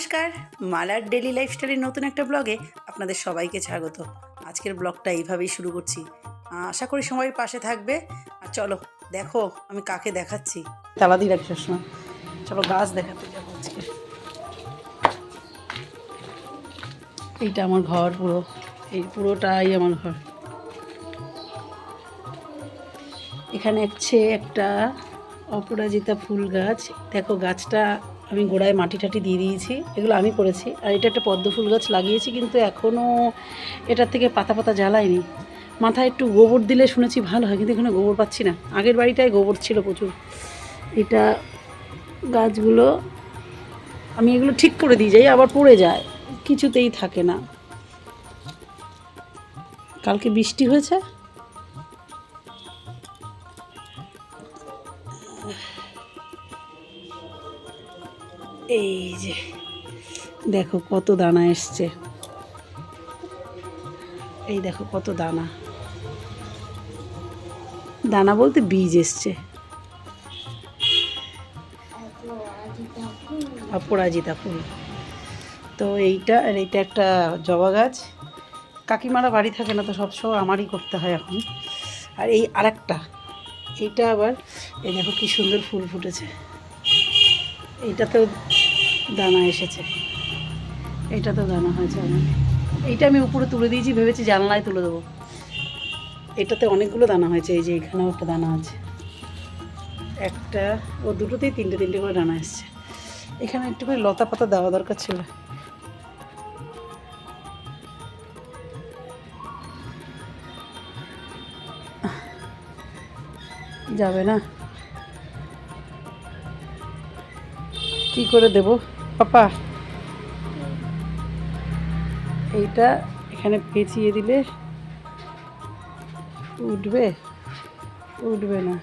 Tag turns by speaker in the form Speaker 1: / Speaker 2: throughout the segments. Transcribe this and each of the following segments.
Speaker 1: নমস্কার, মালার ডেলি লাইফস্টাইলের নতুন একটা ব্লগে আপনাদের সবাইকে স্বাগত। আজকের ব্লগটা এইভাবেই শুরু করছি। আশা করি সবাই পাশে থাকবে। আর চলো, দেখো, আমি কাকে দেখাচ্ছি। তালা দিয়ে রাখি সবসময় চলো, গাছ দেখাতে যাব আজকে। এইটা আমার ঘর পুরো। এই পুরোটাই আমার ঘর। এখানে হচ্ছে একটা অপরাজিতা ফুল গাছ। দেখো, গাছটা আমি গোড়ায় মাটি টাটি দিয়ে দিয়েছি, এগুলো আমি করেছি। আর এটা একটা পদ্ম ফুল গাছ লাগিয়েছি, কিন্তু এখনও এটার থেকে পাতা পাতা জ্বালায়নি। মাথায় একটু গোবর দিলে শুনেছি ভালো হয়, কিন্তু এখানে গোবর পাচ্ছি না। আগের বাড়িটায় গোবর ছিল প্রচুর। এটা গাছগুলো আমি এগুলো ঠিক করে দিয়ে যাই, আবার পড়ে যায়। কিছুতেই থাকে না। কালকে বৃষ্টি হয়েছে? এই যে, দেখো কত দানা এসছে। এই দেখো কত দানা। দানা বলতে বীজ এসছে। অপরাজিতা ফুল। তো এইটা, আর এইটা একটা জবা গাছ। কাকিমারা বাড়ি থাকে না তো সবসময় আমারই করতে হয় এখন। আর এই আরেকটা, এইটা আবার, এই দেখো কি সুন্দর ফুল ফুটেছে। এইটাতেও দানা এসেছে। এটা তো দানা হয়েছে অনেক এইটা আমি উপরে তুলে দিয়েছি, ভেবেছি জানলায় তুলে দেবো। এটাতে অনেকগুলো দানা হয়েছে, এই যে এখানেও একটা দানা আছে। একটা, ও দুটোতেই তিনটে তিনটে করে দানা এসছে। এখানে একটু করে লতা পাতা দেওয়া দরকার ছিল। যাবে না। কি করে দেব? পাপা। এইটা এখানে পেঁচিয়ে দিলে উঠবে? উঠবে না।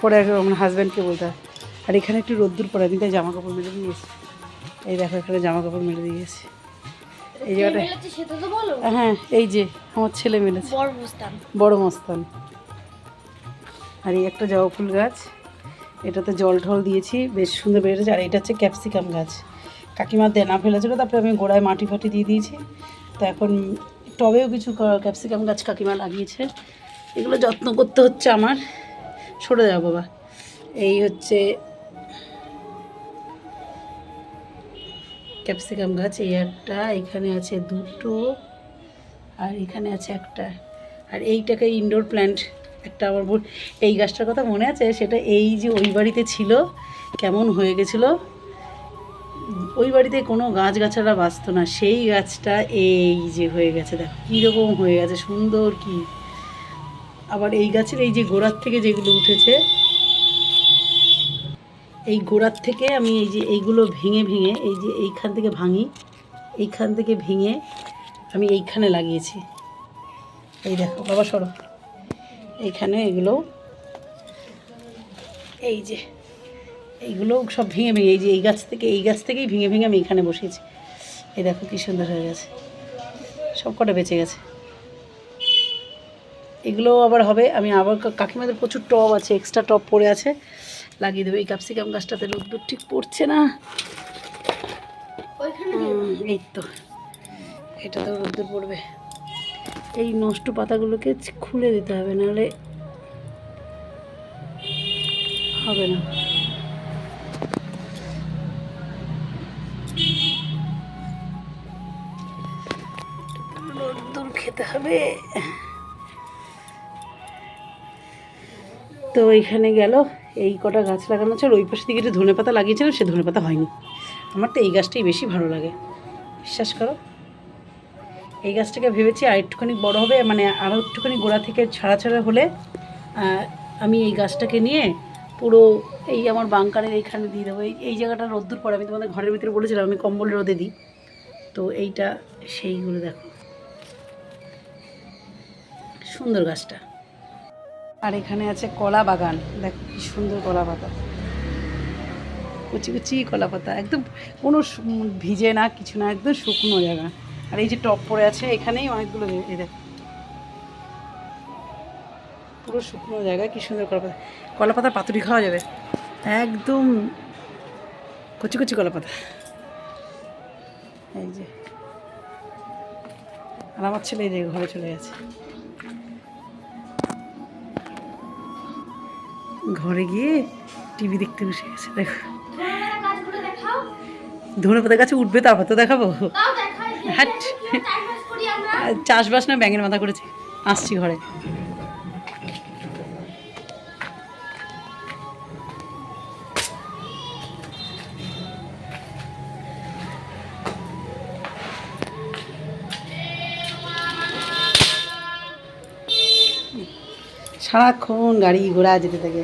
Speaker 1: পরে আমার হাজব্যান্ডকে বলতে। আর এখানে একটু রোদ্দুর পরে আমি তাই জামা কাপড় মেরে দিয়েছি এই দেখো, এখানে জামা কাপড় মেরে দিয়েছি এই জায়গাটা হ্যাঁ এই যে আমার ছেলে মেলেছে।
Speaker 2: বড়
Speaker 1: মস্তান। আর এই একটা জবা ফুল গাছ এটাতে জল ঠল দিয়েছি বেশ সুন্দর বেড়েছে আর এটা হচ্ছে ক্যাপসিকাম গাছ। কাকিমার দেনা ফেলেছিল তারপরে আমি গোড়ায় মাটি ফাটি দিয়ে দিয়েছি। তো এখন টবেও কিছু ক্যাপসিকাম গাছ কাকিমা লাগিয়েছে। এগুলো যত্ন করতে হচ্ছে আমার। সরে যাও বাবা। এই হচ্ছে ক্যাপসিকাম গাছ, এই একটা, এখানে আছে দুটো, আর এখানে আছে একটা। আর এইটাকে ইনডোর প্ল্যান্ট একটা আমার বোন এই গাছটার কথা মনে আছে? সেটা এই যে ওই বাড়িতে ছিল, কেমন হয়ে গেছিল? ওই বাড়িতে কোনো গাছ গাছারা বাঁচতো না। সেই গাছটা এই যে হয়ে গেছে। দেখো, কীরকম হয়ে গেছে, সুন্দর কি? আবার এই গাছের এই যে গোড়ার থেকে যেগুলো উঠেছে এই গোড়ার থেকে আমি এই যে এইগুলো ভেঙে ভেঙে, এই যে এইখান থেকে ভাঙি, এইখান থেকে ভেঙে আমি এইখানে লাগিয়েছি। এই দেখো, বাবা সরো। এইখানে এগুলো, এই যে এইগুলো সব ভেঙে ভেঙে, এই যে এই গাছ থেকে, এই গাছ থেকেই ভেঙে ভেঙে আমি এখানে বসিয়েছি। এই দেখো কী সুন্দর হয়ে গেছে। সব কটা বেঁচে গেছে। এগুলো আবার হবে। আমি আবার কাকিমাদের প্রচুর টব আছে এক্সট্রা টব পড়ে আছে। লাগিয়ে দেবো। এই ক্যাপসিকাম গাছটাতে রোদ্দুর ঠিক পড়ছে না। এই তো এটা তো রোদ্দুর পড়বে। এই নষ্ট পাতাগুলোকে খুলে দিতে হবে নাহলে হবে না। রোদ্দুর খেতে হবে। তো এইখানে গেল। এই কটা গাছ লাগানো ছিল ওই পাশে দিকে একটু ধনে পাতা লাগিয়েছিলাম সে ধনে পাতা হয়নি। আমার তো এই গাছটাই বেশি ভালো লাগে। বিশ্বাস করো? এই গাছটাকে ভেবেছি আর একটুখানি বড় হবে মানে আরও একটুখানি গোড়া থেকে ছাড়া ছাড়া হলে আমি এই গাছটাকে নিয়ে পুরো এই আমার বাংকারের এইখানে দিয়ে দেবো। এই এই জায়গাটা রোদ্দুর পরে আমি তোমাদের ঘরের ভিতরে বলেছিলাম, আমি কম্বল রোদে দিই। তো এইটা সেইগুলো দেখো। সুন্দর গাছটা। আর এখানে আছে কলা বাগান। দেখো, কি সুন্দর কলা পাতা। কুচি কুচি কলা পাতা। একদম কোনো ভিজে না, কিছু না, একদম শুকনো জায়গা। আর এই যে টপ পড়ে আছে, এখানেই অনেকগুলো এই দেখো। পুরো শুকনো জায়গা, কি সুন্দর কলাপাতা কলাপাতা পাতুরি খাওয়া যাবে। একদম কচি কচি কলাপাতা এই যে। আর আমার ছেলে এই যে ঘরে চলে গেছে। ঘরে গিয়ে টিভি দেখতে বসে গেছে দেখো।
Speaker 2: ধনুপাতার কাছে
Speaker 1: ধনে উঠবে তারপর তো দেখাবো।
Speaker 2: তাও দেখাই যে
Speaker 1: হাট।
Speaker 2: কীভাবে চাষবাস করি আমরা।
Speaker 1: আর চাষবাস না ব্যাঙের মাথা করেছে। আসছি ঘরে। সারাক্ষণ গাড়ি ঘোড়া যেতে থাকে।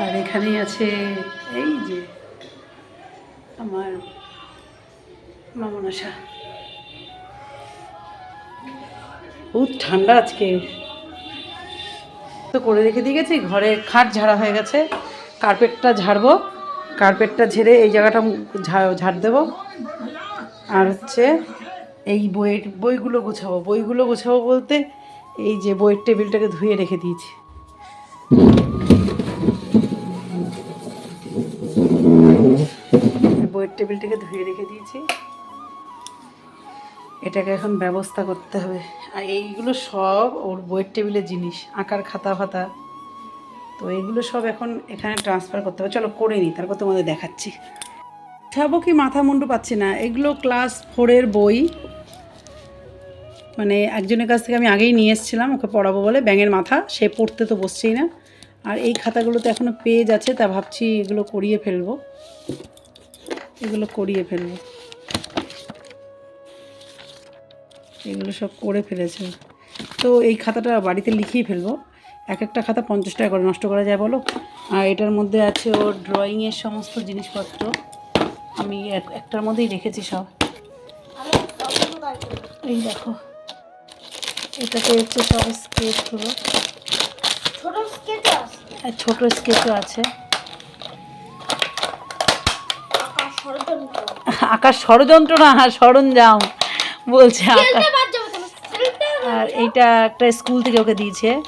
Speaker 1: আর এখানেই আছে, এই যে আমার মামনাশা। বহুত ঠান্ডা আজকে। তো করে রেখে দিয়ে গেছি, ঘরে খাট ঝাড়া হয়ে গেছে কার্পেটটা ঝাড়বো। কার্পেটটা ঝেড়ে এই জায়গাটা ঝাড় দেবো। আর হচ্ছে এই বইয়ের, বইগুলো গোছাবো। বইগুলো গোছাবো বলতে এই যে বইয়ের টেবিলটাকে ধুয়ে রেখে দিয়েছি। বইয়ের টেবিলটাকে ধুয়ে রেখে দিয়েছি। এটাকে এখন ব্যবস্থা করতে হবে। আর এইগুলো সব ওর বইয়ের টেবিলের জিনিস, আঁকার খাতা ফাতা। তো এগুলো সব এখন এখানে ট্রান্সফার করতে হবে। চলো করে নিই, তারপর তোমাদের দেখাচ্ছি। ছাবো কি মাথা মুন্ডু পাচ্ছি না। এগুলো ক্লাস ফোরের বই। মানে একজনের কাছ থেকে আমি আগেই নিয়ে এসেছিলাম, ওকে পড়াবো বলে। ব্যাঙের মাথা, সে পড়তে তো বসছেই না। আর এই খাতাগুলো তো এখনও পেজ আছে, তা ভাবছি এগুলো করিয়ে ফেলব। এগুলো করিয়ে ফেলব। এগুলো সব করে ফেলেছে। তো এই খাতাটা বাড়িতে লিখিয়ে ফেলব। এক একটা খাতা পঞ্চাশ টাকা করে নষ্ট করা যায় বলো? আর এটার মধ্যে আছে ওর ড্রয়িংয়ের সমস্ত জিনিসপত্র। আমি এক- একটার মধ্যেই রেখেছি সব। এই দেখো। এটাতে হচ্ছে সব স্কেচগুলো
Speaker 2: ছোট স্কেচ আছে।
Speaker 1: আর ছোটো স্কেচও আছে।
Speaker 2: আকাশ ষড়যন্ত্র।
Speaker 1: না সরঞ্জাম বলছে আকাশ। আর এইটা একটা স্কুল থেকে ওকে দিয়েছে।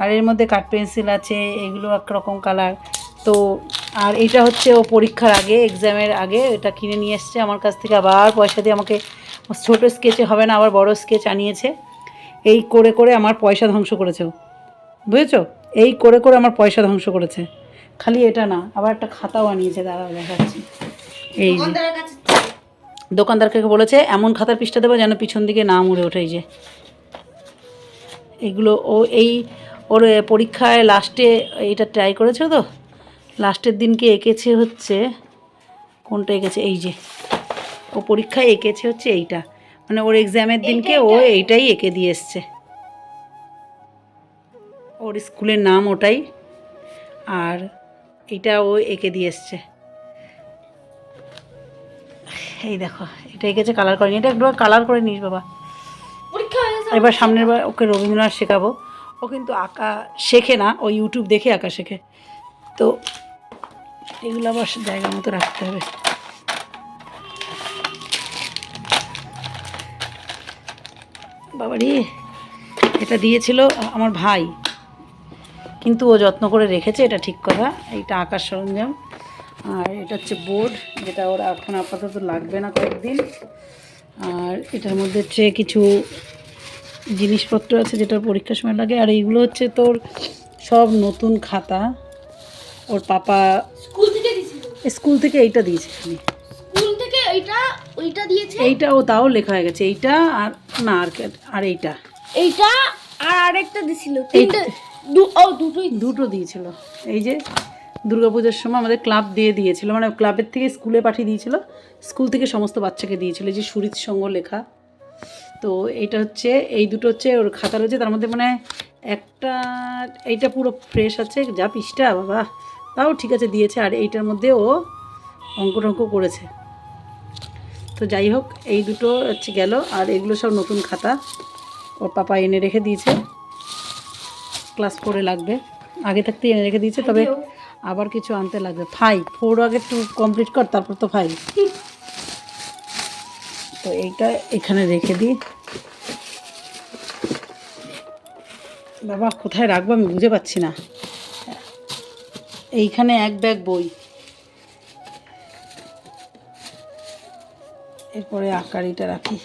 Speaker 1: আর এর মধ্যে কাঠ পেন্সিল আছে এগুলো একরকম কালার। তো আর এইটা হচ্ছে ও পরীক্ষার আগে এক্সামের আগে এটা কিনে নিয়ে এসছে আমার কাছ থেকে আবার পয়সা দিয়ে আমাকে ছোট স্কেচে হবে না আবার বড় স্কেচ আনিয়েছে। এই করে করে আমার পয়সা ধ্বংস করেছে ও। বুঝেছ? এই করে করে আমার পয়সা ধ্বংস করেছে। খালি এটা না আবার একটা খাতাও আনিয়েছে দাঁড়াও দেখাচ্ছি। এই দোকানদারকে বলেছে এমন খাতার পৃষ্ঠা দেবো যেন পিছন দিকে না মুড়ে ওঠে এই যে। এগুলো ও এই ওর পরীক্ষায় লাস্টে এইটা ট্রাই করেছে তো? লাস্টের দিনকে এঁকেছে হচ্ছে? কোনটা এঁকেছে? এই যে। ও পরীক্ষায় এঁকেছে হচ্ছে এইটা। মানে ওর এক্সামের দিনকে ও এইটাই এঁকে দিয়ে এসছে। ওর স্কুলের নাম ওটাই। আর এটা ও এঁকে দিয়ে এসছে। এই দেখো এটা এঁকেছে কালার করেনি। এটা একটু কালার করে নিস বাবা। এবার সামনের বার ওকে রবীন্দ্রনাথ শেখাবো। ও কিন্তু আঁকা শেখে না, ও ইউটিউব দেখে আঁকা শেখে। তো এগুলো আবার জায়গা মতো রাখতে হবে। বাবারি, এটা দিয়েছিল আমার ভাই। কিন্তু ও যত্ন করে রেখেছে, এটা ঠিক কথা এইটা আঁকার সরঞ্জাম। আর এটা হচ্ছে বোর্ড, যেটা ওর এখন আপাতত লাগবে না কয়েকদিন। আর এটার মধ্যে হচ্ছে কিছু জিনিসপত্র আছে যেটা পরীক্ষার সময় লাগে। আর এইগুলো হচ্ছে তোর সব নতুন খাতা। ওর পাপা
Speaker 2: স্কুল থেকে
Speaker 1: স্কুল থেকে এইটা দিয়েছে
Speaker 2: স্কুল থেকে এইটা ওইটা দিয়েছে।
Speaker 1: এইটা ও তাও লেখা হয়ে গেছে। এইটা আর না আর আর এইটা।
Speaker 2: এইটা আর আরেকটা দিছিল তিনটে দু- ও দুটোই
Speaker 1: দুটো দিয়েছিল। এই যে দুর্গাপূজার সময় আমাদের ক্লাব দিয়ে দিয়েছিল। মানে ক্লাবের থেকে স্কুলে পাঠিয়ে দিয়েছিল। স্কুল থেকে সমস্ত বাচ্চাকে দিয়েছিল। যে সুরিত সঙ্গ লেখা। তো এইটা হচ্ছে এই দুটো হচ্ছে ওর খাতা রয়েছে। তার মধ্যে মানে একটা এইটা পুরো ফ্রেশ আছে যা পৃষ্ঠা বাবা। তাও ঠিক আছে দিয়েছে। আর এইটার মধ্যে ও অঙ্ক টঙ্ক করেছে। তো যাই হোক এই দুটো হচ্ছে গেল। আর এগুলো সব নতুন খাতা। ওর পাপা এনে রেখে দিয়েছে। ক্লাস ফোরে লাগবে। আগে থাকতেই এনে রেখে দিয়েছে তবে আবার কিছু আনতে লাগবে। ফাইভ ফোর আগে টু কমপ্লিট কর তারপর তো ফাইভ তো এইটা এখানে রেখে দিই। বাবা, কোথায় রাখব আমি বুঝে পাচ্ছি না। এইখানে এক ব্যাগ বই। এরপরে আকারিটা রাখি।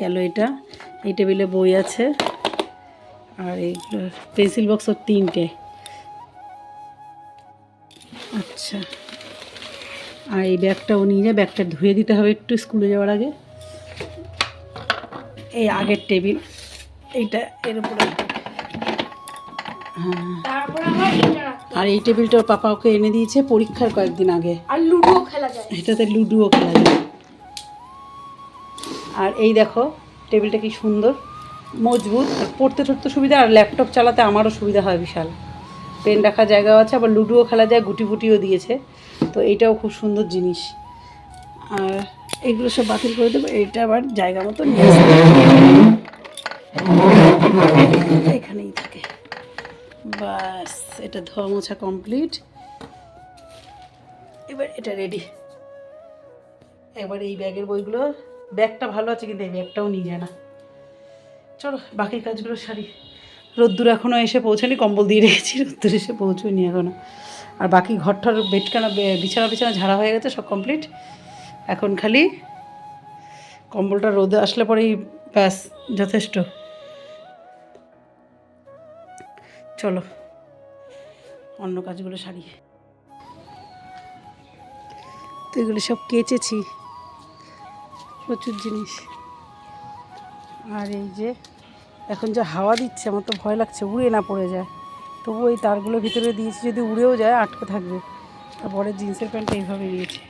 Speaker 1: গেল এটা। এই টেবিলে বই আছে। আর এইগুলো পেন্সিল বক্স ওর তিনটে। আচ্ছা। আর এই ব্যাগটাও নিয়ে যায় ব্যাগটা ধুয়ে দিতে হবে একটু স্কুলে যাওয়ার আগে। এই আগের টেবিল এইটা এর উপরে। হ্যাঁ আর এই টেবিলটা ওর পাপা ওকে এনে দিয়েছে পরীক্ষার কয়েকদিন আগে।
Speaker 2: আর লুডো খেলা যায়।
Speaker 1: এটাতে লুডুও খেলা যায়। আর এই দেখো টেবিলটা কি সুন্দর। মজবুত, পড়তে টড়তে সুবিধা, আর ল্যাপটপ চালাতে আমারও সুবিধা হয় বিশাল। পেন রাখার জায়গাও আছে, আবার লুডুও খেলা যায় গুটি গুটিও দিয়েছে। তো এইটাও খুব সুন্দর জিনিস। আর এগুলো সব বাতিল করে দেবো, এটা আবার জায়গা মতো নিয়ে এখানেই থাকে। বাস, এটা ধোয়া মোছা কমপ্লিট এবার এটা রেডি এবার এই ব্যাগের বইগুলো, ব্যাগটা ভালো আছে কিন্তু এই ব্যাগটাও নিয়ে যায় না। চলো, বাকি কাজগুলো সারি। রোদ্দুর এখনও এসে পৌঁছানি, কম্বল দিয়ে রেখেছি, রোদ্দুর এসে পৌঁছয়নি এখনও আর বাকি ঘরটার বেডখানা বিছানা বিছানা ঝাড়া হয়ে গেছে, সব কমপ্লিট এখন খালি কম্বলটা রোদে আসলে পরেই ব্যাস, যথেষ্ট। চলো, অন্য কাজগুলো সারি। তো এগুলো সব কেচেছি, প্রচুর জিনিস। আর এই যে, এখন যা হাওয়া দিচ্ছে, আমার তো ভয় লাগছে, উড়ে না পড়ে যায়। তবু এই তারগুলো ভিতরে দিয়েছি, যদি উড়েও যায়, আটকে থাকবে। তারপরে জিন্সের প্যান্টটা এইভাবে দিয়েছি।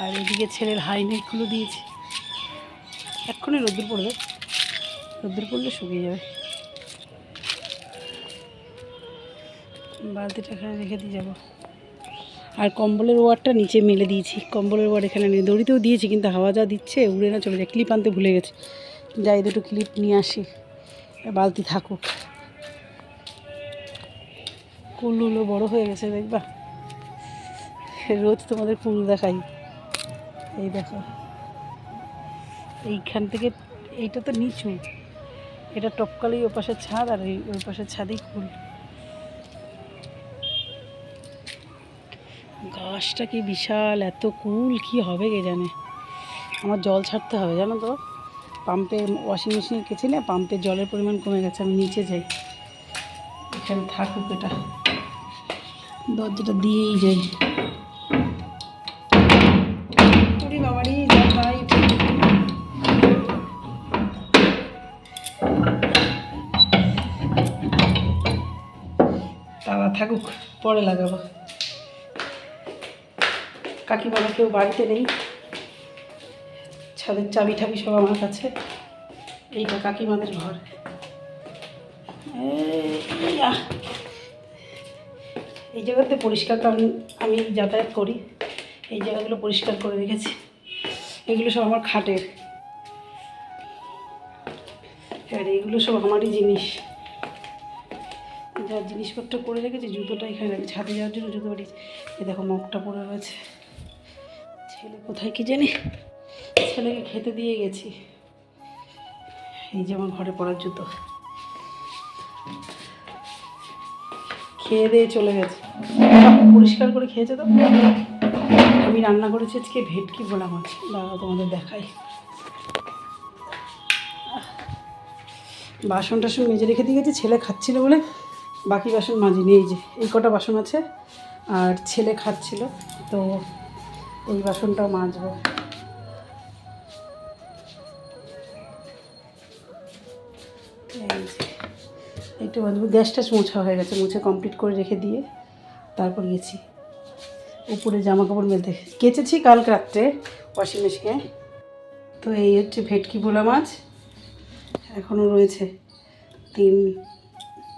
Speaker 1: আর এদিকে ছেলের হাই নেকগুলো দিয়েছি। এক্ষুনি রোদ্দুর পড়বে। রোদ্দুর পড়লে শুকিয়ে যাবে। বালতিটা এখানে রেখে দিয়ে যাব। আর কম্বলের ওয়ারটা নিচে মেলে দিয়েছি। কম্বলের ওয়ার এখানে নেই। দড়িতেও দিয়েছি, কিন্তু হাওয়া যা দিচ্ছে, উড়ে না চলে যায়। ক্লিপ আনতে ভুলে গেছে। যাই, দুটো ক্লিপ নিয়ে আসি। বালতি থাকুক। কুলগুলো বড় হয়ে গেছে, দেখবা? রোজ তোমাদের কুল দেখাই। এই দেখো। এইখান থেকে এইটা তো নিচু। এটা টপকালেই ও পাশের ছাদ আর এই ওই পাশের ছাদেই কুল। গাছটা কি বিশাল এত কুল কি হবে কে জানে? আমার জল ছাড়তে হবে জানো তো? পাম্পে ওয়াশিং মেশিনে কেছি না পাম্পের জলের পরিমাণ কমে গেছে আমি নিচে যাই। এখানে থাকুক এটা। দরজাটা দিয়েই যাই। ওরে বাবারে, যা light। তালা থাকুক পরে লাগাবো। কাকিমারা কেউ বাড়িতে নেই। ছাদের চাবি ঠাবি সব আমার কাছে। এইটা কাকিমাদের ঘর। এই জায়গাতে পরিষ্কার কারণ আমি যাতায়াত করি। এই জায়গাগুলো পরিষ্কার করে রেখেছি। এগুলো সব আমার খাটের। আর এইগুলো সব আমারই জিনিস। যা জিনিসপত্র করে রেখেছি, জুতোটা এখানে ছাদে যাওয়ার জন্য জুতো বাড়ি দেখো মগটা পড়ে রয়েছে। ছেলে কোথায় কি জানি? ছেলেকে খেতে দিয়ে গেছি। এই যে আমার ঘরে পড়ার জুতো। খেয়ে দিয়ে চলে গেছে। পরিষ্কার করে খেয়েছে তো? আমি রান্না করেছি আজকে ভেটকি ভোলা মাছ। দাঁড়াও, তোমাদের দেখাই। বাসন টাসন মেজে রেখে দিয়ে গেছে, ছেলে খাচ্ছিল বলে বাকি বাসন মাজিনি এই যে, এই কটা বাসন আছে, আর ছেলে খাচ্ছিল। তো এই বাসনটাও মাজবো। একটু বাজবো গ্যাস ট্যাস মোছা হয়ে গেছে, মুছে কমপ্লিট করে রেখে দিয়ে তারপর গেছি। উপরে জামা কাপড় মেলতে। কেচেছি কাল রাত্রে ওয়াশিং মেশিনে তো এই হচ্ছে ভেটকি ভোলা মাছ। এখনও রয়েছে তিন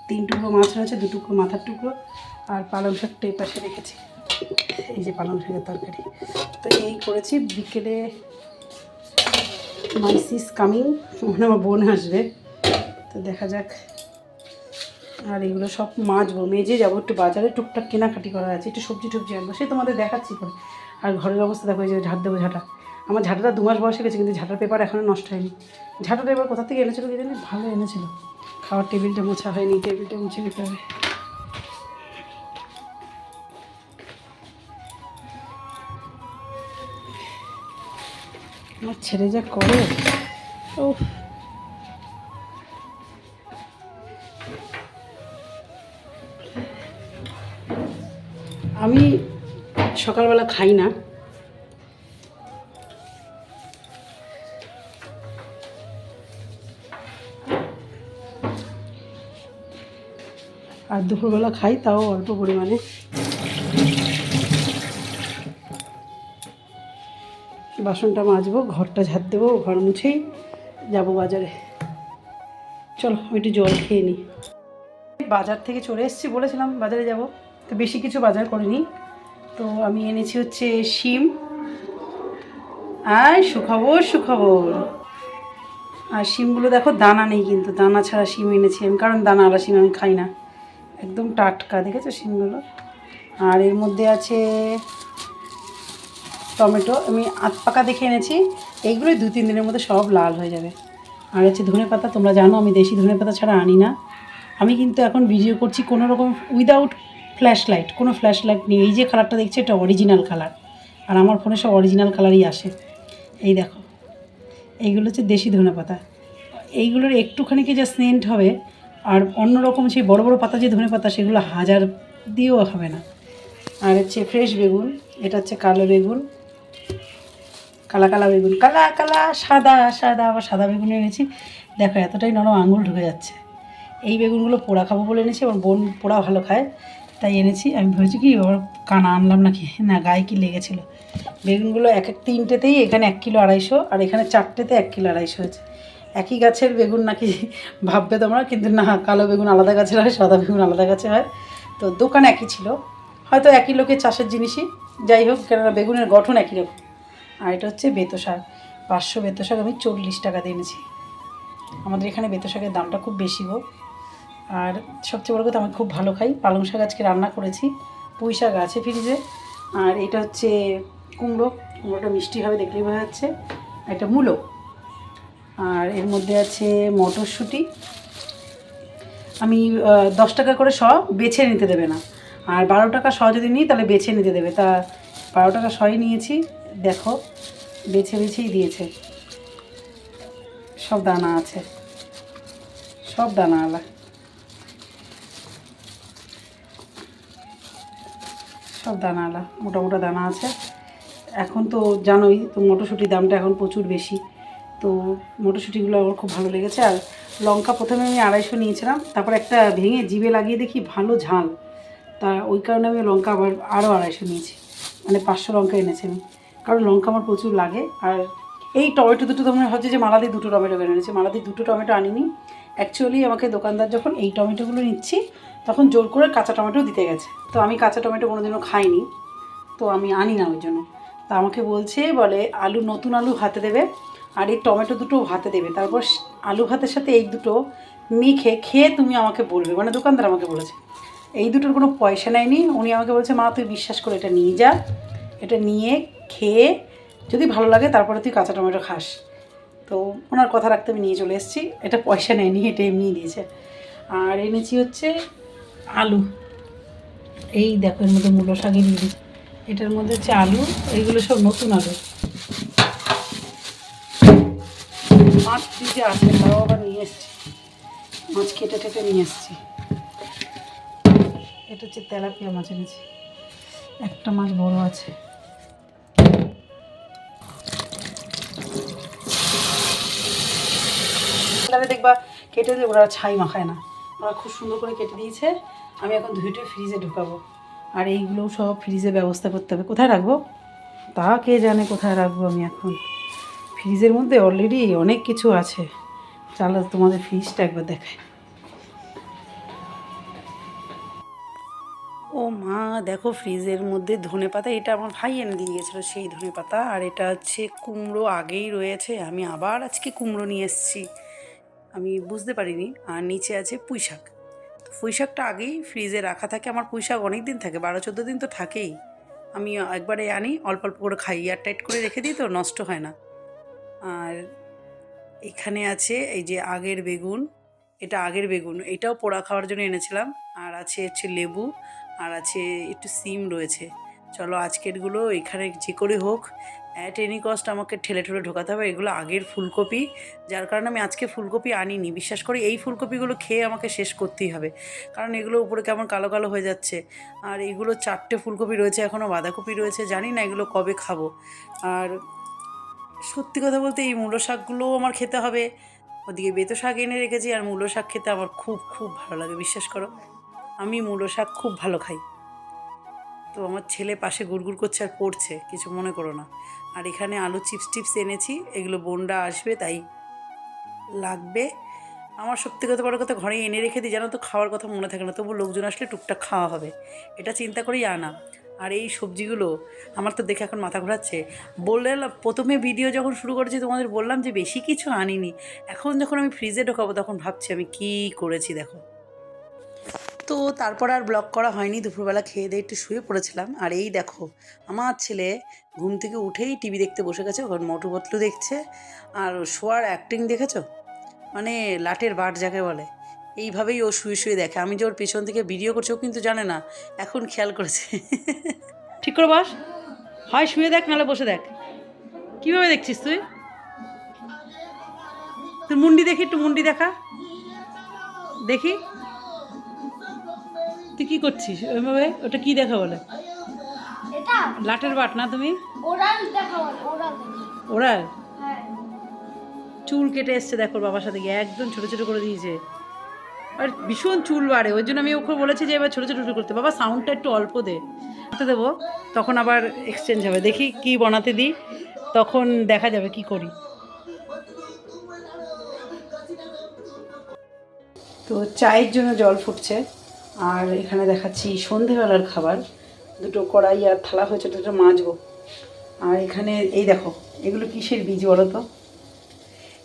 Speaker 1: তিন টুকরো মাছ রয়েছে, দু টুকরো মাথার টুকরো আর পালং শাকটা এই পাশে রেখেছি। এই যে পালং শাকের তরকারি। তো এই করেছি, বিকেলে মাই সিস কামিং মানে আমার বোন আসবে। তো দেখা যাক। আর এগুলো সব মাজবো, মেজে যাব, একটু বাজারে টুকটাক কেনাকাটি করা আছে, একটু সবজি টবজি আনব, সে তোমাদের দেখাচ্ছি করে আর ঘরের অবস্থা দেখো যে ঝাড় দেবো ঝাঁটা। আমার ঝাঁটাটা দু মাস বয়সে গেছে, কিন্তু ঝাঁটার পেপার এখনও নষ্ট হয়নি। ঝাঁটাটা এবার কোথা থেকে এনেছিল কি জানি ভালো এনেছিল। খাওয়ার টেবিলটা মোছা হয়নি, টেবিলটা মুছে নিতে হবে। আমার ছেলে যা করে ও আমি সকালবেলা খাই না। আর দুপুরবেলা খাই, তাও অল্প পরিমাণে। বাসনটা মাজবো, ঘরটা ঝাড় দেবো, ঘর মুছেই যাব বাজারে। চলো, আমি একটু জল খেয়ে নিই। বাজার থেকে চলে এসেছি, বলেছিলাম বাজারে যাব। তো বেশি কিছু বাজার করিনি। তো আমি এনেছি হচ্ছে শিম। আর সুখবর সুখবর। আর শিমগুলো দেখো, দানা নেই কিন্তু। দানা ছাড়া শিম এনেছি আমি, কারণ দানা আলা শিম আমি খাই না। একদম টাটকা, দেখেছ শিমগুলো? আর এর মধ্যে আছে টমেটো আমি আধ পাকা দেখে এনেছি। এইগুলোই দু, তিন দিনের মধ্যে সব লাল হয়ে যাবে। আর হচ্ছে ধনে পাতা, তোমরা জানো আমি দেশি ধনে পাতা ছাড়া আনি না। আমি কিন্তু এখন ভিডিও করছি কোনো রকম উইদাউট ফ্ল্যাশ লাইট কোনো ফ্ল্যাশ লাইট নেই। এই যে কালারটা দেখছি, এটা অরিজিনাল কালার আর আমার ফোনে সব অরিজিনাল কালারই আসে। এই দেখো। এইগুলো হচ্ছে দেশি ধনে পাতা। এইগুলোর একটুখানি কি যা সেন্ট হবে? আর অন্য রকম সেই বড় বড় পাতা যে ধনে পাতা, সেগুলো হাজার দিয়েও হবে না। আর হচ্ছে ফ্রেশ বেগুন, এটা হচ্ছে কালো বেগুন। কালা কালা বেগুন, কালা কালা, সাদা সাদা, আবার সাদা বেগুন এনেছি। দেখো, এতটাই নরম আঙুল ঢুকে যাচ্ছে। এই বেগুনগুলো পোড়া খাব বলে এনেছি, আমার বোন পোড়া ভালো খায়, তাই এনেছি। আমি ভেবেছি কি ওর কানা আনলাম নাকি? না, গায়ে কি লেগেছিলো? বেগুনগুলো এক এক তিনটেতেই, এখানে এক কিলো আড়াইশো, আর এখানে চারটেতে এক কিলো আড়াইশো হয়েছে। একই গাছের বেগুন নাকি ভাববে তোমরা, কিন্তু না, কালো বেগুন আলাদা গাছের হয়, সাদা বেগুন আলাদা গাছে হয়। তো দোকান একই ছিল। হয়তো একই লোকের চাষের জিনিসই। যাই হোক, কেননা বেগুনের গঠন একই রকম। আর এটা হচ্ছে বেতো শাক। পাঁচশো বেতো শাক আমি চল্লিশ টাকা দিয়ে এনেছি। আমাদের এখানে বেতো শাকের দামটা খুব বেশি গো। আর সবচেয়ে বড় কথা, আমি খুব ভালো খাই। পালং শাক আজকে রান্না করেছি। পুঁই শাক আছে ফ্রিজে। আর এটা হচ্ছে কুমড়ো। কুমড়োটা মিষ্টি হবে, দেখলেই বোঝা যাচ্ছে। এটা মূলো। আর এর মধ্যে আছে মটরশুঁটি। আমি দশ টাকা করে শ বেছে নিতে দেবে না। আর বারো টাকা শ যদি নিই, তাহলে বেছে নিতে দেবে। তা বারো টাকা শই নিয়েছি। দেখো, বেছে বেছেই দিয়েছে। সব দানা আছে। সব দানা আলা। সব দানা আলা, মোটা মোটা দানা আছে। এখন তো জানোই, তো মটরশুঁটির দামটা এখন প্রচুর বেশি। তো মটরশুঁটিগুলো আমার খুব ভালো লেগেছে। আর লঙ্কা প্রথমে আমি আড়াইশো নিয়েছিলাম, তারপর একটা ভেঙে জিভে লাগিয়ে দেখি ভালো ঝাল। তা ওই কারণে আমি লঙ্কা আবার আরও আড়াইশো নিয়েছি। মানে পাঁচশো লঙ্কা এনেছি আমি। কারণ লঙ্কা আমার প্রচুর লাগে। আর এই টমেটো দুটো তো তোমরা হচ্ছে যে মালাদি দুটো টমেটো কিনে এনেছি। মালাদি দুটো টমেটো আনিনি। অ্যাকচুয়ালি আমাকে দোকানদার যখন এই টমেটোগুলো নিচ্ছি, তখন জোর করে কাঁচা টমেটো দিতে গেছে। তো আমি কাঁচা টমেটো কোনোদিনও খাইনি। তো আমি আনি না ওই জন্য। তা আমাকে বলছে, বলে, আলু নতুন আলু হাতে দেবে, আর এই টমেটো দুটো হাতে দেবে। তারপর আলু ভাতের সাথে এই দুটো মেখে খেয়ে তুমি আমাকে বলবে। মানে দোকানদার আমাকে বলেছে। এই দুটোর কোনো পয়সা নেয়নি। উনি আমাকে বলছে, মা, তুই বিশ্বাস করে এটা নিয়ে যা। এটা নিয়ে খেয়ে যদি ভালো লাগে, তারপরে তুই কাঁচা টমেটো খাস। তো ওনার কথা রাখতে আমি নিয়ে চলে এসেছি। এটা পয়সা নেয়নি, এটা এমনি দিয়েছে। আর এনেছি হচ্ছে আলু। এই দেখো, এর মধ্যে মূলো শাকের দিয়েছে এটার মধ্যে হচ্ছে আলু এইগুলো সব নতুন আলু। মাছ ফ্রিজে আছে তাও আবার নিয়ে এসছি। মাছ কেটে কেটে নিয়ে এসছি। এটা হচ্ছে তেলাপিয়া মাছ এনেছি। একটা মাছ বড় আছে। তাহলে দেখবা কেটে দিয়ে ওরা ছাই মাখায় না। ওরা খুব সুন্দর করে কেটে দিয়েছে। আমি এখন ধুইটে ফ্রিজে ঢুকাবো। আর এইগুলোও সব ফ্রিজে ব্যবস্থা করতে হবে। কোথায় রাখব? তা কে জানে কোথায় রাখব আমি এখন। ফ্রিজের মধ্যে অলরেডি অনেক কিছু আছে। চালো তোমাদের ফ্রিজটা একবার দেখায় ও মা, দেখো ফ্রিজের মধ্যে ধনে পাতা। এটা আমার ভাই এনে দিয়ে গেছিল সেই ধনে পাতা। আর এটা হচ্ছে কুমড়ো আগেই রয়েছে। আমি আবার আজকে কুমড়ো নিয়ে এসেছি। আমি বুঝতে পারিনি। আর নিচে আছে পুঁই শাক তো আগেই ফ্রিজে রাখা থাকে। আমার পুঁই শাক অনেক দিন থাকে বারো চোদ্দ দিন তো থাকেই। আমি একবারে আনি, অল্প অল্প করে খাই। এয়ার টাইট করে রেখে দিই তো, নষ্ট হয় না। আর এখানে আছে এই যে আগের বেগুন। এটা আগের বেগুন। এটাও পোড়া খাওয়ার জন্য এনেছিলাম। আর আছে হচ্ছে লেবু। আর আছে একটু সিম রয়েছে। চলো আজকেরগুলো এখানে যে করে হোক। অ্যাট এনি কস্ট আমাকে ঠেলে ঠেলে ঢোকাতে হবে। এগুলো আগের ফুলকপি, যার কারণে আমি আজকে ফুলকপি আনিনি। বিশ্বাস করি এই ফুলকপিগুলো খেয়ে আমাকে শেষ করতেই হবে। কারণ এগুলো উপরে কেমন কালো কালো হয়ে যাচ্ছে। আর এগুলো চারটে ফুলকপি রয়েছে এখনও বাঁধাকপি রয়েছে। জানি না এগুলো কবে খাব। আর সত্যি কথা বলতে এই মূলো শাকগুলোও আমার খেতে হবে। ওদিকে বেতো শাক এনে রেখেছি, আর মূলো শাক খেতে আমার খুব খুব ভালো লাগে, বিশ্বাস করো। আমি মূলো শাক খুব ভালো খাই। তো আমার ছেলে পাশে গুড়গুড় করছে আর পড়ছে, কিছু মনে করো না। আর এখানে আলু চিপস টিপস এনেছি, এগুলো বোনরা আসবে, তাই লাগবে। আমার সত্যি কথা বড় কথা ঘরে এনে রেখে দিই, জানো তো খাওয়ার কথা মনে থাকে না, তবু লোকজন আসলে টুকটাক খাওয়া হবে। এটা চিন্তা করেই আনা। আর এই সবজিগুলো আমার তো দেখে এখন মাথা ঘোরাচ্ছে। বললে প্রথমে ভিডিও যখন শুরু করেছি, তোমাদের বললাম যে বেশি কিছু আনিনি। এখন যখন আমি ফ্রিজে ঢোকাবো, তখন ভাবছি আমি কী করেছি, দেখো। তো তারপর আর ব্লগ করা হয়নি, দুপুরবেলা খেয়ে দিয়ে একটু শুয়ে পড়েছিলাম। আর এই দেখো, আমার ছেলে ঘুম থেকে উঠেই টিভি দেখতে বসে গেছে, ওখানে মোটু পতলু দেখছে, আর শোয়ার অ্যাক্টিং দেখেছ? মানে লাটের বাট যাকে বলে। এইভাবেই ও শুয়ে শুয়ে দেখে। আমি যে ওর পেছন থেকে ভিডিও করছি, ও কিন্তু জানে না, এখন খেয়াল করেছে। ঠিক করে বস। হয় শুয়ে দেখ নাহলে বসে দেখ। কীভাবে দেখছিস তুই? তোর মুন্ডি দেখি, একটু মুন্ডি দেখা। দেখি। তুই কী করছিস? ওইভাবে? ওটা কি দেখা বলে? লাটের বাট না তুমি?
Speaker 2: ওরাল দেখা বলে ওরাল
Speaker 1: ওরাল?
Speaker 2: হ্যাঁ।
Speaker 1: চুল কেটে এসছে দেখো বাবার সাথে গিয়ে একদম ছোটো ছোটো করে দিয়েছে। আর ভীষণ চুল বাড়ে ওই জন্য আমি ওকে বলেছি যে এবার ছোটো ছোটো ছোটো করতে। বাবা সাউন্ডটা একটু অল্প দে। দেবো তখন আবার এক্সচেঞ্জ হবে। দেখি কি বানাতে দিই তখন দেখা যাবে কি করি। তো চায়ের জন্য জল ফুটছে আর এখানে দেখাচ্ছি সন্ধেবেলার খাবার। দুটো কড়াই আর থালা হয়েছে দুটো মাজবো। আর এখানে এই দেখো, এগুলো কিসের বীজ বলো তো?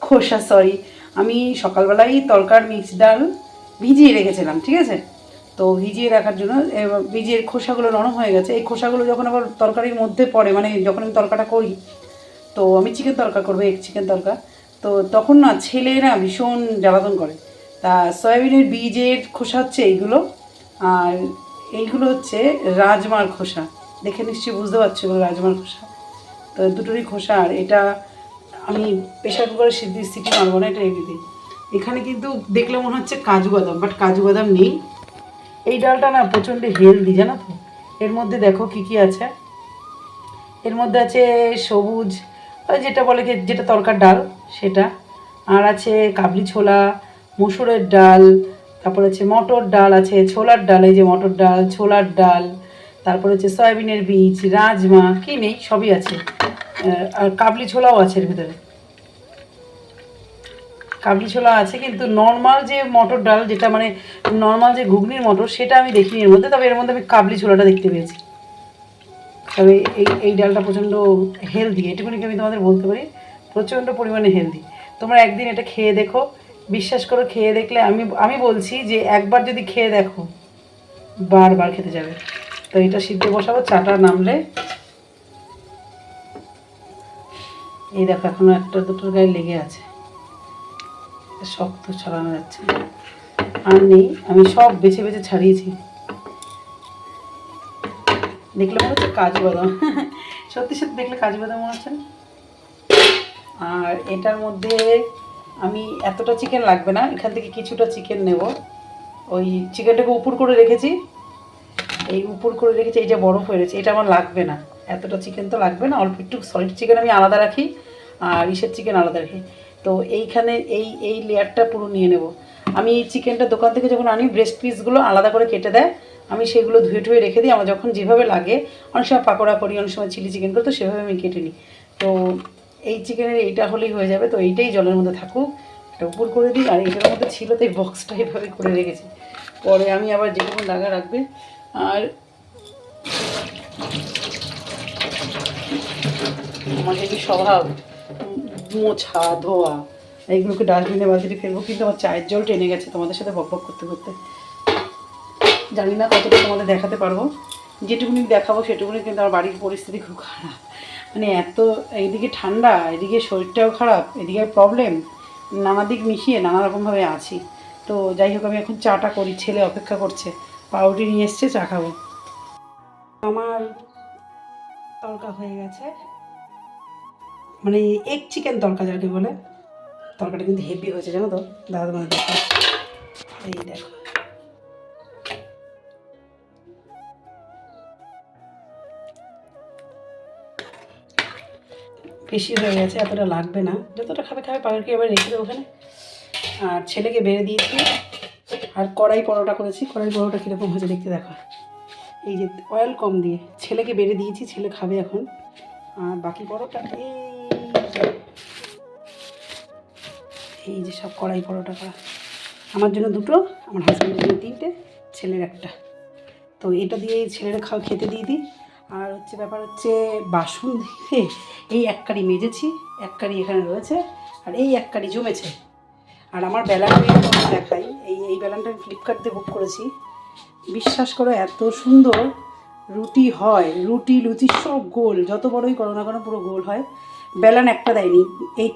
Speaker 1: খোসা সরি আমি সকালবেলায় তরকার মিক্স ডাল ভিজিয়ে রেখেছিলাম, ঠিক আছে? তো ভিজিয়ে রাখার জন্য বীজের খোসাগুলো নরম হয়ে গেছে। এই খোসাগুলো যখন আবার তরকারির মধ্যে পড়ে মানে যখন আমি তরকাটা করি, তো আমি চিকেন তরকা করব এক চিকেন তরকা। তো তখন না ছেলেরা ভীষণ জ্বালাতন করে। তা সয়াবিনের বীজের খোসা হচ্ছে এইগুলো, আর এইগুলো হচ্ছে রাজমার খোসা। দেখে নিশ্চয়ই বুঝতে পারছ এগুলো রাজমার খোসা। তো দুটোরই খোসা, আর এটা আমি প্রেশার কুকারে সিদ্ধি সিটি মারবো না, এটা এমনিতে এখানে কিন্তু দেখলে মনে হচ্ছে কাজু বাদাম বাট কাজু বাদাম নেই। এই ডালটা না প্রচণ্ড হেলদি জানো তো? এর মধ্যে দেখো কি কি আছে। এর মধ্যে আছে সবুজ যেটা বলে যেটা তরকার ডাল, সেটা। আর আছে কাবলি ছোলা, মুসুরের ডাল তারপর হচ্ছে মটর ডাল আছে, ছোলার ডাল, এই যে মটর ডাল, ছোলার ডাল, তারপর হচ্ছে সয়াবিনের বীজ, রাজমা, কি নেই, সবই আছে। আর কাবলি ছোলাও আছে এর ভিতরে। কাবলি ছোলা আছে, কিন্তু নর্মাল যে মটর ডাল, যেটা মানে নর্মাল যে ঘুগনির মটর, সেটা আমি দেখিনি এর মধ্যে, তবে এর মধ্যে আমি কাবলি ছোলাটা দেখতে পেয়েছি। তবে এই এই ডালটা প্রচণ্ড হেলদি এটুকুনি আমি তোমাদের বলতে পারি? প্রচণ্ড পরিমাণে হেলদি তোমরা একদিন এটা খেয়ে দেখো বিশ্বাস করো, খেয়ে দেখলে আমি আমি বলছি যে একবার যদি খেয়ে দেখো, বারবার খেতে যাবে। তো এটা সিদ্ধ বসাবো, চাটা নামলে। এই দেখো, এখনও একটা দুটোর গায়ে লেগে আছে। শক্ত ছড়ানো যাচ্ছে আর নেই, আমি সব বেছে বেছে ছাড়িয়েছি। দেখলে মনে হচ্ছে কাজু বাদাম। সত্যি সত্যি দেখলে কাজু বাদাম মনে হচ্ছে আর এটার মধ্যে আমি এতটা চিকেন লাগবে না, এখান থেকে কিছুটা চিকেন নেব। ওই চিকেনটাকে উপর করে রেখেছি। এই উপর করে রেখেছি, এই যে বরফ হয়ে রয়েছে, এটা আমার লাগবে না। এতটা চিকেন তো লাগবে না, অল্প একটু সলিড চিকেন আমি আলাদা রাখি, আর ইসের চিকেন আলাদা রাখি। তো এইখানে এই এই লেয়ারটা পুরো নিয়ে নেব। আমি এই চিকেনটা দোকান থেকে যখন আনি ব্রেস্ট পিসগুলো আলাদা করে কেটে দেয়, আমি সেগুলো ধুয়ে টুয়ে রেখে দিই। আমার যখন যেভাবে লাগে, অনেক সময় পাকোড়া করি, অনেক সময় চিলি চিকেন করি, তো সেভাবে আমি কেটে নিই। তো এই চিকেনের এইটা হলেই হয়ে যাবে, তো এইটাই জলের মধ্যে থাকুক। এটা উপর করে দিই, আর এটার মধ্যে ছিল তো এই বক্সটা এভাবে করে রেখেছি। পরে আমি আবার যেটুকু লাগা রাখবে। আর আমাদের কি স্বভাব? মোছা, ধোয়া, এইগুলোকে ডাস্টবিনে বালতিতে ফেলব, কিন্তু আমার চায়ের জল টেনে গেছে তোমাদের সাথে বক বক করতে করতে। জানি না কতটা তোমাদের দেখাতে পারব। যেটুকুনি দেখাবো সেটুকুনি কিন্তু আমার বাড়ির পরিস্থিতি খুব খারাপ। মানে এত এইদিকে ঠান্ডা এদিকে শরীরটাও খারাপ, এদিকে প্রবলেম নানা দিক মিশিয়ে নানা রকমভাবে আছি। তো যাই হোক, আমি এখন চাটা করি, ছেলে অপেক্ষা করছে, পাউরুটি নিয়ে এসছে, চা খাব। আমার তরকা হয়ে গেছে। মানে এগ চিকেন তরকা যাকে বলে তরকাটা কিন্তু হেভি হয়েছে, জানো তো? দাদা দেখো। এই দেখো। বেশি হয়ে গেছে, এতটা লাগবে না। যতটা খাবে খাবে পাখিকে এবার রেখে দেবো ওখানে? আর ছেলেকে বেড়ে দিয়েছি, আর কড়াই পরোটা করেছি। কড়াই পরোটা কীরকম হয়েছে দেখতে দেখো। এই যে অয়েল কম দিয়ে, ছেলেকে বেড়ে দিয়েছি, ছেলে খাবে এখন। আর বাকি পরোটা, এই এই যে সব কড়াই পরোটা করা আমার জন্য দুটো, আমার হাজব্যান্ডের জন্য তিনটে, ছেলের একটা। তো এটা দিয়ে ছেলেরা খাওয়া খেতে দিয়ে দিই। আর হচ্ছে ব্যাপার হচ্ছে বাসন এই এক কারি মেজেছি, এক কারি এখানে রয়েছে আর এই এক কারি জমেছে। আর আমার বেলানটা দেখাই এই এই বেলানটা আমি ফ্লিপকার্ট দিয়ে বুক করেছি। বিশ্বাস করো এত সুন্দর রুটি হয়, রুটি, লুচি সব গোল, যত বড়ই করো না কেন পুরো গোল হয়। বেলান একটা দেয়নি, এই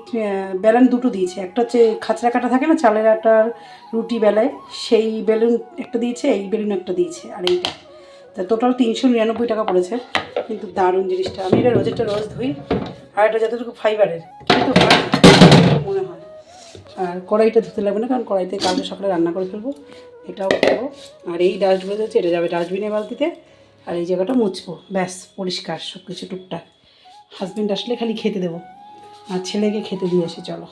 Speaker 1: বেলান দুটো দিয়েছে। একটা হচ্ছে খাঁচড়া কাটা থাকে না, চালের আটার রুটি বেলায়, সেই বেলুন একটা দিয়েছে, এই বেলুন একটা দিয়েছে, আর এইটা। টোটাল তিনশো নিরানব্বই টাকা পড়েছে। কিন্তু দারুণ জিনিসটা। আমি এটা রোজেরটা রোজ ধুই, আর এটা যতটুকু ফাইবারের কিন্তু মনে হয়। আর কড়াইটা ধুতে লাগবে না, কারণ কড়াইতে কালকে সকালে রান্না করে ফেলব। এটাও করব। আর এই ডাস্টবিনে হচ্ছে, এটা যাবে ডাস্টবিনে বালতিতে। আর এই জায়গাটা মুছবো, ব্যাস, পরিষ্কার সব কিছু টুকটাক। হাজব্যান্ড আসলে খালি খেতে দেবো। আর ছেলেকে খেতে দিয়ে আসি চলো।